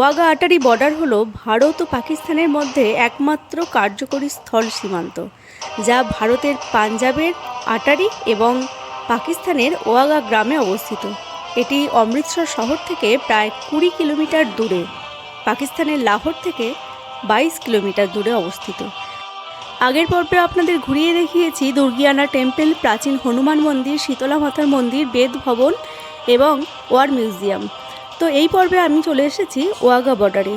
Wagah Attari border হলো ভারত ও পাকিস্তানের মধ্যে একমাত্র কার্যকরী স্থল সীমান্ত, যা ভারতের পাঞ্জাবের আটারি এবং পাকিস্তানের ওয়াগা গ্রামে অবস্থিত। এটি অমৃতসর শহর থেকে প্রায় কুড়ি কিলোমিটার দূরে, পাকিস্তানের লাহোর থেকে বাইশ কিলোমিটার দূরে অবস্থিত। আগের পর্বে আপনাদের ঘুরিয়ে দেখিয়েছি দুর্গিয়ানা টেম্পল, প্রাচীন হনুমান মন্দির, শীতলা মাতার মন্দির বেদ ভবন এবং ওয়ার মিউজিয়াম। তো এই পর্বে আমি চলে এসেছি ওয়াগা বর্ডারে।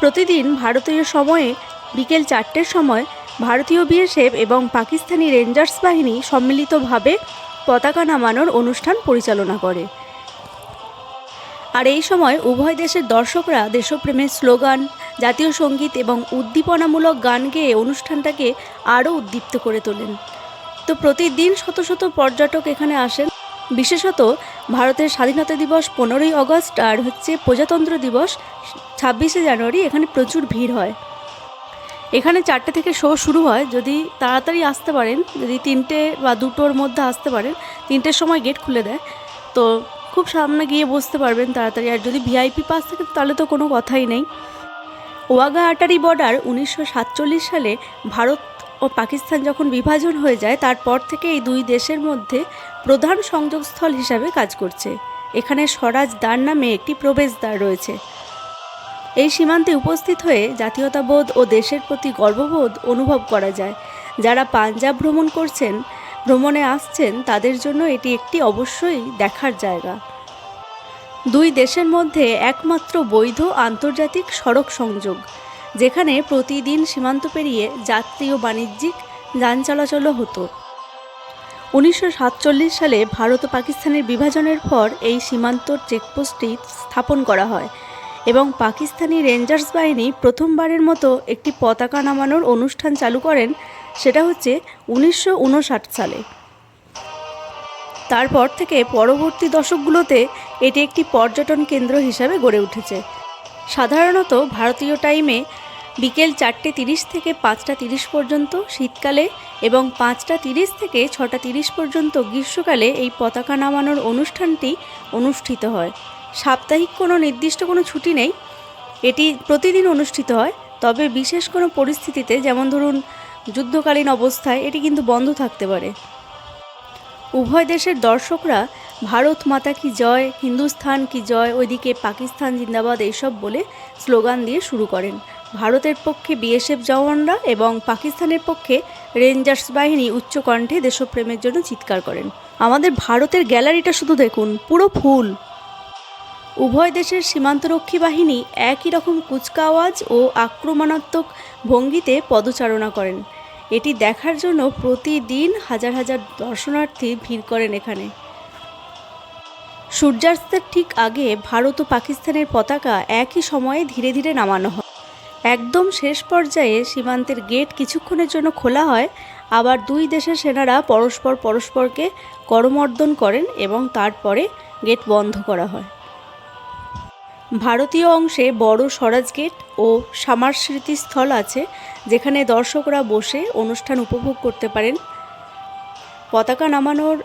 প্রতিদিন ভারতীয় সময়ে বিকেল চারটের সময় ভারতীয় বিএসএফ এবং পাকিস্তানি রেঞ্জার্স বাহিনী সম্মিলিতভাবে পতাকা নামানোর অনুষ্ঠান পরিচালনা করে। আর এই সময় উভয় দেশের দর্শকরা দেশপ্রেমের স্লোগান, জাতীয় সংগীত এবং উদ্দীপনামূলক গান গেয়ে অনুষ্ঠানটাকে আরও উদ্দীপ্ত করে তোলেন। তো প্রতিদিন শত শত পর্যটক এখানে আসেন। বিশেষত ভারতের স্বাধীনতা দিবস পনেরোই আগস্ট আর হচ্ছে প্রজাতন্ত্র দিবস ছাব্বিশে জানুয়ারি, এখানে প্রচুর ভিড় হয়। এখানে চারটে থেকে শো শুরু হয়। যদি তাড়াতাড়ি আসতে পারেন, যদি তিনটে বা দুটোর মধ্যে আসতে পারেন, তিনটের সময় গেট খুলে দেয়। তো খুব সামনে গিয়ে বসতে পারবেন তাড়াতাড়ি। আর যদি ভিআইপি পাস থাকে, তাহলে তো কোনো কথাই নেই। ওয়াগা আটারি বর্ডার উনিশশো সাতচল্লিশ সালে ভারত ও পাকিস্তান যখন বিভাজন হয়ে যায়, তারপর থেকে এই দুই দেশের মধ্যে প্রধান সংযোগস্থল হিসাবে কাজ করছে। এখানে স্বরাজ দ্বার নামে একটি প্রবেশদ্বার রয়েছে। এই সীমান্তে উপস্থিত হয়ে জাতীয়তাবোধ ও দেশের প্রতি গর্ববোধ অনুভব করা যায়। যারা পাঞ্জাব ভ্রমণ করছেন, ভ্রমণে আসছেন, তাদের জন্য এটি একটি অবশ্যই দেখার জায়গা। দুই দেশের মধ্যে একমাত্র বৈধ আন্তর্জাতিক সড়ক সংযোগ, যেখানে প্রতিদিন সীমান্ত পেরিয়ে যাত্রী ও বাণিজ্যিক যান চলাচলও হতো। উনিশশো সাতচল্লিশ সালে ভারত ও পাকিস্তানের বিভাজনের পর এই সীমান্ত চেকপোস্টটি স্থাপন করা হয় এবং পাকিস্তানি রেঞ্জার্স বাহিনী প্রথমবারের মতো একটি পতাকা নামানোর অনুষ্ঠান চালু করেন, সেটা হচ্ছে উনিশশো উনষাট সালে। তারপর থেকে পরবর্তী দশকগুলোতে এটি একটি পর্যটন কেন্দ্র হিসাবে গড়ে উঠেছে। সাধারণত ভারতীয় টাইমে বিকেল চারটে তিরিশ থেকে পাঁচটা তিরিশ পর্যন্ত শীতকালে এবং পাঁচটা তিরিশ থেকে ছটা তিরিশ পর্যন্ত গ্রীষ্মকালে এই পতাকা নামানোর অনুষ্ঠানটি অনুষ্ঠিত হয়। সাপ্তাহিক কোনো নির্দিষ্ট কোনো ছুটি নেই। এটি প্রতিদিন অনুষ্ঠিত হয়। তবে বিশেষ কোনো পরিস্থিতিতে যেমন ধরুন যুদ্ধকালীন অবস্থায় এটি কিন্তু বন্ধ থাকতে পারে। উভয় দেশের দর্শকরা ভারত মাতা কি জয় হিন্দুস্থান কি জয় ওইদিকে পাকিস্তান জিন্দাবাদ এইসব বলে স্লোগান দিয়ে শুরু করেন। ভারতের পক্ষে বিএসএফ জওয়ানরা এবং পাকিস্তানের পক্ষে রেঞ্জার্স বাহিনী উচ্চকণ্ঠে দেশপ্রেমের জন্য চিৎকার করেন। আমাদের ভারতের গ্যালারিটা শুধু দেখুন, পুরো ফুল। উভয় দেশের সীমান্তরক্ষী বাহিনী একই রকম কুচকাওয়াজ ও আক্রমণাত্মক ভঙ্গিতে পদচারণা করেন। এটি দেখার জন্য প্রতিদিন হাজার হাজার দর্শনার্থী ভিড় করেন এখানে। সূর্যাস্তের ঠিক আগে ভারত ও পাকিস্তানের পতাকা একই সময়ে ধীরে ধীরে নামানো হয়। একদম শেষ পর্যায়ে সীমান্তের গেট কিছুক্ষণের জন্য খোলা হয়, আবার দুই দেশের সেনারা পরস্পর পরস্পরকে করমর্দন করেন এবং তারপরে গেট বন্ধ করা হয়। ভারতীয় অংশে বড় স্বরাজ গেট ও সামার স্মৃতিস্থল আছে, যেখানে দর্শকরা বসে অনুষ্ঠান উপভোগ করতে পারেন। পতাকা নামানোর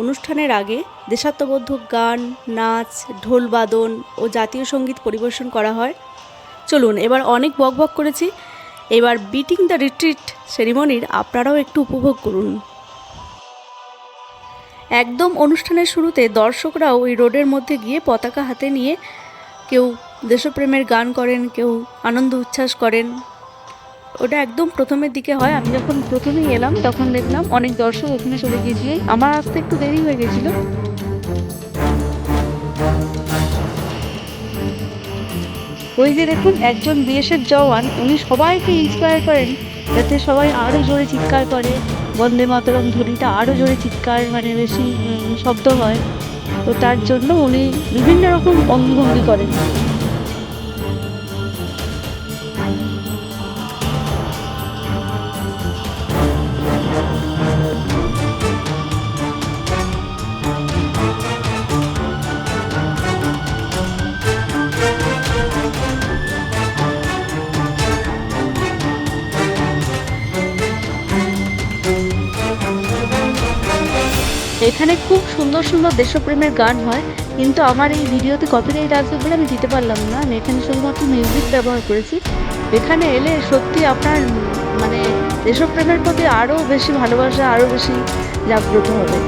অনুষ্ঠানের আগে দেশাত্মবোধক গান, নাচ ঢোলবাদন ও জাতীয় সংগীত পরিবেশন করা হয়। চলুন, এবার অনেক বক বক করেছি। এবার বিটিং দ্য রিট্রিট সেরিমনির আপনারাও একটু উপভোগ করুন। একদম অনুষ্ঠানের শুরুতে দর্শকরাও ওই রোডের মধ্যে গিয়ে পতাকা হাতে নিয়ে কেউ দেশপ্রেমের গান করেন, কেউ আনন্দ উচ্ছ্বাস করেন। ওটা একদম প্রথমের দিকে হয়। আমি যখন প্রথমেই এলাম, তখন দেখলাম অনেক দর্শক ওখানে চলে গিয়েছিল আমার আসতে একটু দেরি হয়ে গেছিল। ওই যে দেখুন, একজন বিএসএফ জওয়ান, উনি সবাইকে ইন্সপায়ার করেন, যাতে সবাই আরও জোরে চিৎকার করে। বন্দে মাতরম ধ্বনিটা আরও জোরে চিৎকার মানে বেশি শব্দ হয়। তো তার জন্য উনি বিভিন্ন রকম অঙ্গভঙ্গি করেন। এখানে খুব সুন্দর সুন্দর দেশপ্রেমের গান হয়, কিন্তু আমার এই ভিডিওতে কপিরাইট আসবে বলে আমি দিতে পারলাম না। আমি এখানে শুধুমাত্র মিউজিক ব্যবহার করেছি। এখানে এলে সত্যি আপনার মানে দেশপ্রেমের প্রতি আরও বেশি ভালোবাসা আরও বেশি জাগ্রত হবে।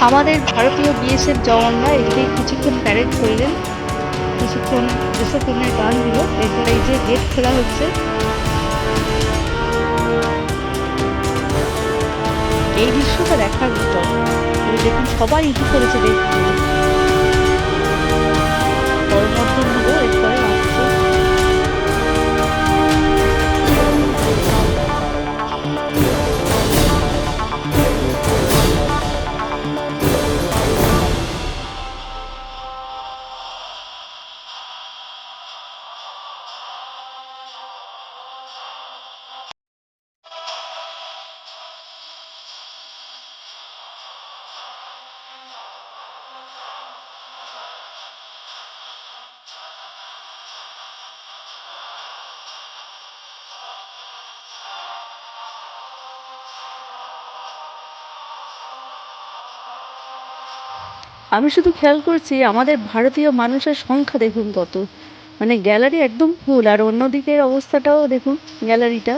আমাদের ভারতীয় বিএসএফ জওয়ানরা এদিকে কিছুক্ষণ প্যারেড করলেন। কিছুক্ষণ দেশপ্রেমের গান দিল। এরপর এই যে গেট খোলা হচ্ছে। এই দৃশ্যটা দেখার মতো। দেখুন, সবাই উঠে করেছে দেখতে। করমর্দন হলো, এরপরে আমি শুধু খেয়াল করছি আমাদের ভারতীয় মানুষের সংখ্যা, দেখুন কত। মানে গ্যালারি একদম ফুল আর অন্যদিকের অবস্থাটাও দেখুন গ্যালারিটা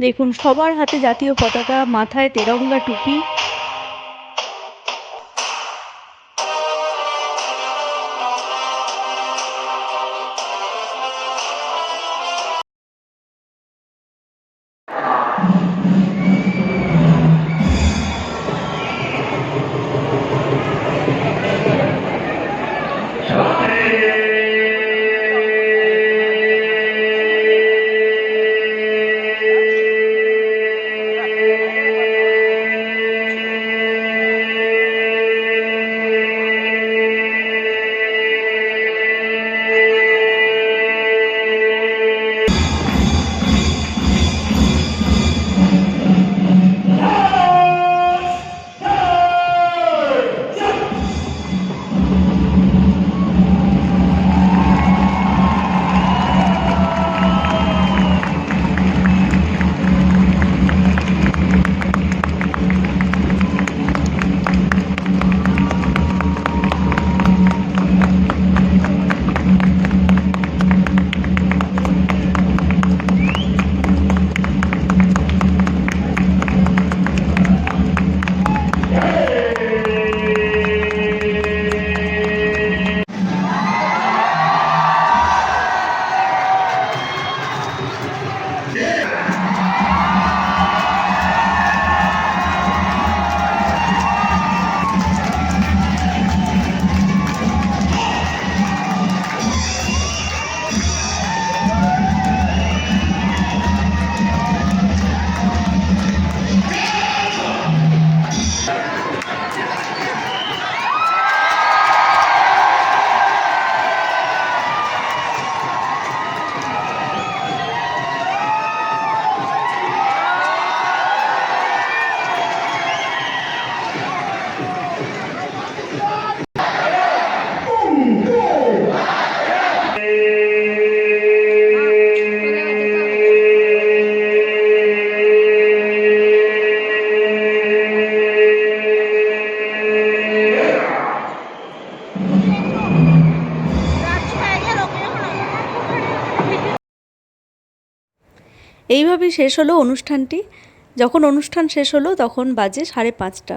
দেখুন সবার হাতে জাতীয় পতাকা মাথায় তেরঙ্গা টুপি এইভাবেই শেষ হলো অনুষ্ঠানটি। যখন অনুষ্ঠান শেষ হলো, তখন বাজে সাড়ে পাঁচটা।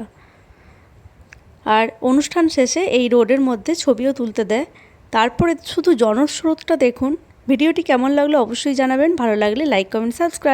আর অনুষ্ঠান শেষে এই রোডের মধ্যে ছবিও তুলতে দেয়। তারপরে শুধু জনস্রোতটা দেখুন। ভিডিওটি কেমন লাগল অবশ্যই জানাবেন। ভালো লাগলে লাইক, কমেন্ট, সাবস্ক্রাইব।